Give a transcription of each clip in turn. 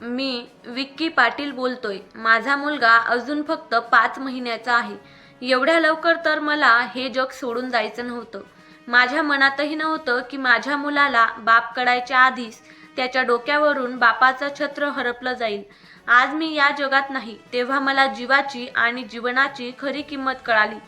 मी विक्की पाटील बोलतोय. माझा मुलगा अजून फक्त पाच महिन्याचा आहे. एवढ्या लवकर तर मला हे जग सोडून जायचं नव्हतं. माझ्या मनातही नव्हतं की माझ्या मुलाला बाप कडायच्या आधीच त्याच्या डोक्यावरून बापाचं छत्र हरपलं जाईल. आज मी या जगात नाही तेव्हा मला जीवाची आणि जीवनाची खरी किंमत कळाली.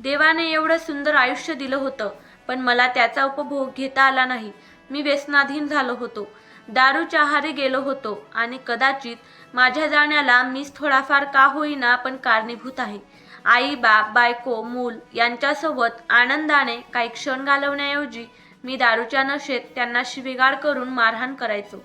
देवाने एवढं सुंदर आयुष्य दिलं होतं पण मला त्याचा उपभोग घेता आला नाही. मी व्यसनाधीन झालो होतो. दारूच्या आहारी गेलो होतो आणि कदाचित माझ्या जाण्याला मीच थोडाफार का होईना पण कारणीभूत आहे. आई बाप बायको मूल यांच्यासोबत आनंदाने काही क्षण घालवण्याऐवजी मी दारूच्या नशेत त्यांना शिवीगाळ करून मारहाण करायचो.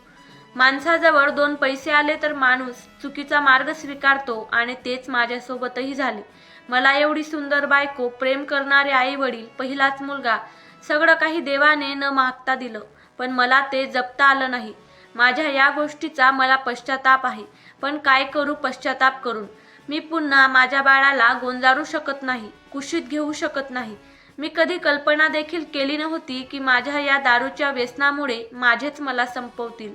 माणसाजवळ दोन पैसे आले तर माणूस चुकीचा मार्ग स्वीकारतो आणि तेच माझ्यासोबतही झाले. मला एवढी सुंदर बायको प्रेम करणारे आई वडील पहिलाच मुलगा सगळं काही देवाने न मागता दिलं. पण मला ते जपता आलं नाही. माझ्या या गोष्टीचा मला पश्चाताप आहे. पण काय करू पश्चाताप करून? मी पुन्हा माझ्या बाळाला गोंजारू शकत नाही कुशीत घेऊ शकत नाही. मी कधी कल्पना देखील केली नव्हती की माझ्या या दारूच्या व्यसनामुळे माझेच मला संपवतील.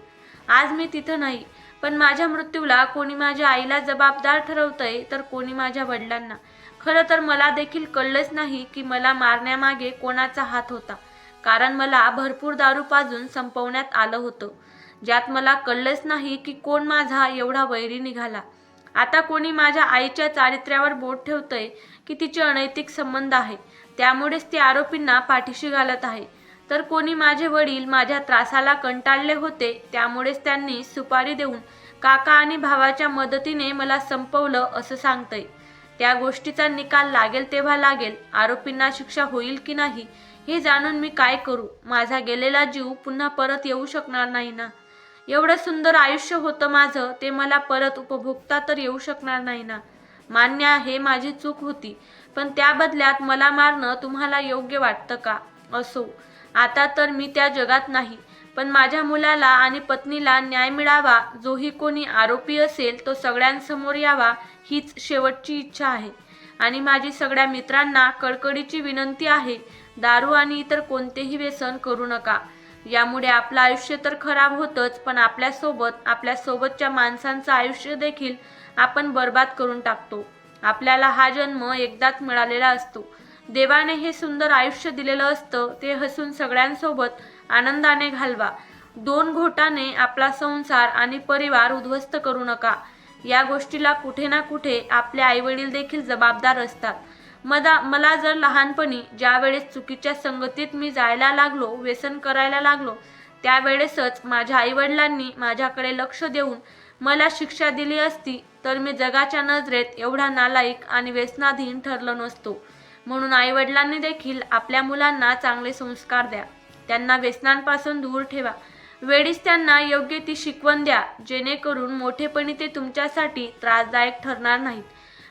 आज मी तिथं नाही पण माझ्या मृत्यूला कोणी माझ्या आईला जबाबदार ठरवतंय तर कोणी माझ्या वडिलांना. खरं तर मला देखील कळलंच नाही की मला मारण्यामागे कोणाचा हात होता. कारण मला भरपूर दारू पाजून संपवण्यात आलं होतं. ज्यात मला कळलंच नाही की कोण माझा एवढा वैरी निघाला. आता कोणी माझ्या आईच्या चारित्र्यावर बोट ठेवतंय की तिचे अनैतिक संबंध आहे. त्यामुळेच ती आरोपींना पाठीशी घालत आहे. तर कोणी माझे वडील माझ्या त्रासाला कंटाळले होते त्यामुळेच त्यांनी सुपारी देऊन काका आणि भावाच्या मदतीने मला संपवलं असं सांगतंय. त्या गोष्टीचा निकाल लागेल तेव्हा लागेल. आरोपींना शिक्षा होईल की नाही हे जाणून मी काय करू? माझा गेलेला जीव पुन्हा परत येऊ शकणार नाही ना? एवढं सुंदर आयुष्य होतं माझं ते मला परत उपभोगता तर येऊ शकणार नाही ना? मान्य आहे माझी चूक होती पण त्या बदल्यात मला मारणं तुम्हाला योग्य वाटतं का? असो. आता तर मी त्या जगात नाही. पण माझ्या मुलाला आणि पत्नीला न्याय मिळावा जोही कोणी आरोपी असेल तो सगळ्यांसमोर यावा हीच शेवटची इच्छा आहे. आणि माझी सगळ्या मित्रांना कडकडीची विनंती आहे दारू आणि इतर कोणतेही व्यसन करू नका. यामुळे आपलं आयुष्य तर खराब होतंच पण आपल्यासोबत आपल्या सोबतच्या माणसांचं आयुष्य देखील आपण बर्बाद करून टाकतो. आपल्याला हा जन्म एकदाच मिळालेला असतो. देवाने हे सुंदर आयुष्य दिलेलं असतं ते हसून सगळ्यांसोबत आनंदाने घालवा. दोन घोटाने आपला संसार आणि परिवार उद्ध्वस्त करू नका. या गोष्टीला कुठे ना कुठे आपले आईवडील देखील जबाबदार असतात. मला मला जर लहानपणी ज्यावेळेस चुकीच्या संगतीत मी जायला लागलो व्यसन करायला लागलो त्यावेळेसच माझ्या आईवडिलांनी माझ्याकडे लक्ष देऊन मला शिक्षा दिली असती तर मी जगाच्या नजरेत एवढा नालायक आणि व्यसनाधीन ठरलो नसतो. म्हणून आईवडिलांनी देखील आपल्या मुलांना चांगले संस्कार द्या. त्यांना व्यसनांपासून दूर ठेवा. वेळीच त्यांना योग्य ती शिकवण द्या जेणेकरून मोठेपणी ते तुमच्यासाठी त्रासदायक ठरणार नाहीत.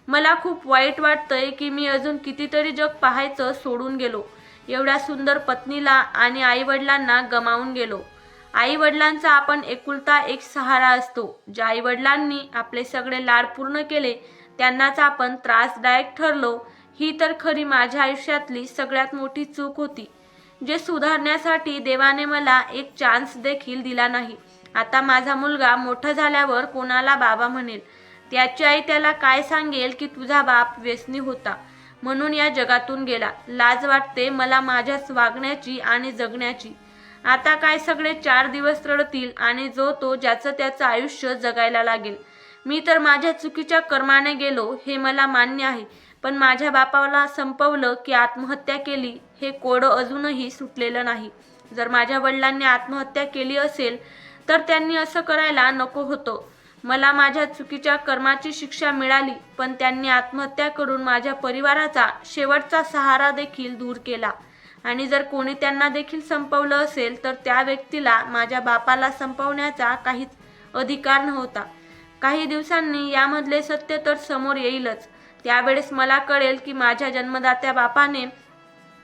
मला खूप वाईट वाटतंय की मी अजून कितीतरी जग पाहायचं सोडून गेलो. एवढ्या सुंदर पत्नीला आणि आईवडिलांना गमावून गेलो. आईवडिलांचा आपण एकुलता एक सहारा असतो. ज्या आईवडिलांनी आपले सगळे लाड पूर्ण केले त्यांनाच आपण त्रासदायक ठरलो. ही तर खरी माझ्या आयुष्यातली सगळ्यात मोठी चूक होती जे सुधारण्यासाठी देवाने मला एक चान्स देखील दिला नाही. आता माझा मुलगा मोठा झाल्यावर कोणाला बाबा म्हणेल? त्याची आई त्याला काय सांगेल की तुझा बाप व्यसनी होता? म्हणून या जगातून गेला. लाज वाटते मला माझ्याच वागण्याची आणि जगण्याची. आता काय सगळे चार दिवस रडतील आणि जो तो ज्याचं त्याचं आयुष्य जगायला लागेल. मी तर माझ्या चुकीच्या कर्माने गेलो हे मला मान्य आहे. पण माझ्या बापाला संपवलं की आत्महत्या केली हे कोडं अजूनही सुटलेलं नाही. जर माझ्या वडिलांनी आत्महत्या केली असेल तर त्यांनी असं करायला नको होतं. मला माझ्या चुकीच्या कर्माची शिक्षा मिळाली पण त्यांनी आत्महत्या करून माझ्या परिवाराचा शेवटचा सहारा देखील दूर केला. आणि जर कोणी त्यांना देखील संपवलं असेल तर त्या व्यक्तीला माझ्या बापाला संपवण्याचा काहीच अधिकार नव्हता. काही दिवसांनी यामधले सत्य तर समोर येईलच. त्यावेळेस मला कळेल की माझ्या जन्मदात्या बापाने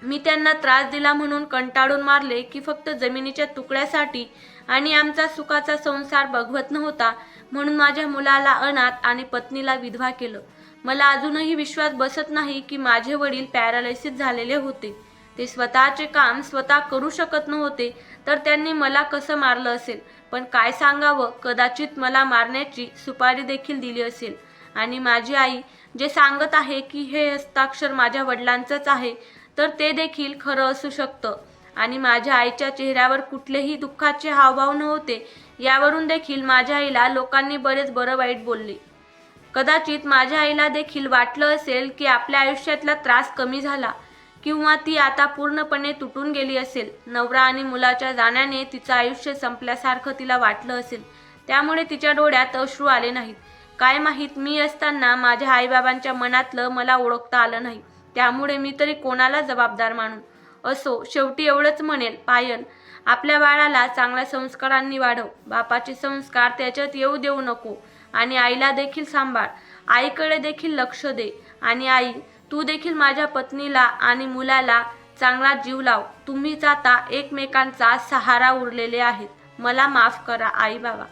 मी त्यांना त्रास दिला म्हणून कंटाळून मारले की फक्त जमिनीच्या तुकड्यासाठी आणि आमचा सुखाचा संसार बघवत नव्हता म्हणून माझ्या मुलाला अनाथ आणि पत्नीला विधवा केलं. मला अजूनही विश्वास बसत नाही की माझे वडील पॅरालायसिस झालेले होते. ते स्वतःचे काम स्वतः करू शकत नव्हते तर त्यांनी मला कसं मारलं असेल? पण काय सांगावं? कदाचित मला मारण्याची सुपारी देखील दिली असेल. आणि माझी आई जे सांगत आहे की हे हस्ताक्षर माझ्या वडिलांचंच आहे तर ते देखील खरं असू शकतं. आणि माझ्या आईच्या चेहऱ्यावर कुठलेही दुःखाचे हावभाव नव्हते यावरून देखील माझ्या आईला लोकांनी बरेच बरं वाईट बोलले. कदाचित माझ्या आईला देखील वाटलं असेल की आपल्या आयुष्यातला त्रास कमी झाला किंवा ती आता पूर्णपणे तुटून गेली असेल. नवरा आणि मुलाच्या जाण्याने तिचं आयुष्य संपल्यासारखं तिला वाटलं असेल. त्यामुळे तिच्या डोळ्यात अश्रू आले नाहीत. काय माहीत मी असताना माझ्या आईबाबांच्या मनातलं मला ओळखता आलं नाही. त्यामुळे मी तरी कोणाला जबाबदार मानू? असो शेवटी एवढंच म्हणेल पायल. आपल्या बाळाला चांगल्या संस्कारांनी वाढव. बापाचे संस्कार त्याच्यात येऊ देऊ नको. आणि आईला देखील सांभाळ. आईकडे देखील लक्ष दे. आणि आई तू देखील माझ्या पत्नीला आणि मुलाला चांगला जीव लाव. तुम्हीच आता एकमेकांचा सहारा उरलेले आहेत. मला माफ करा आई बाबा.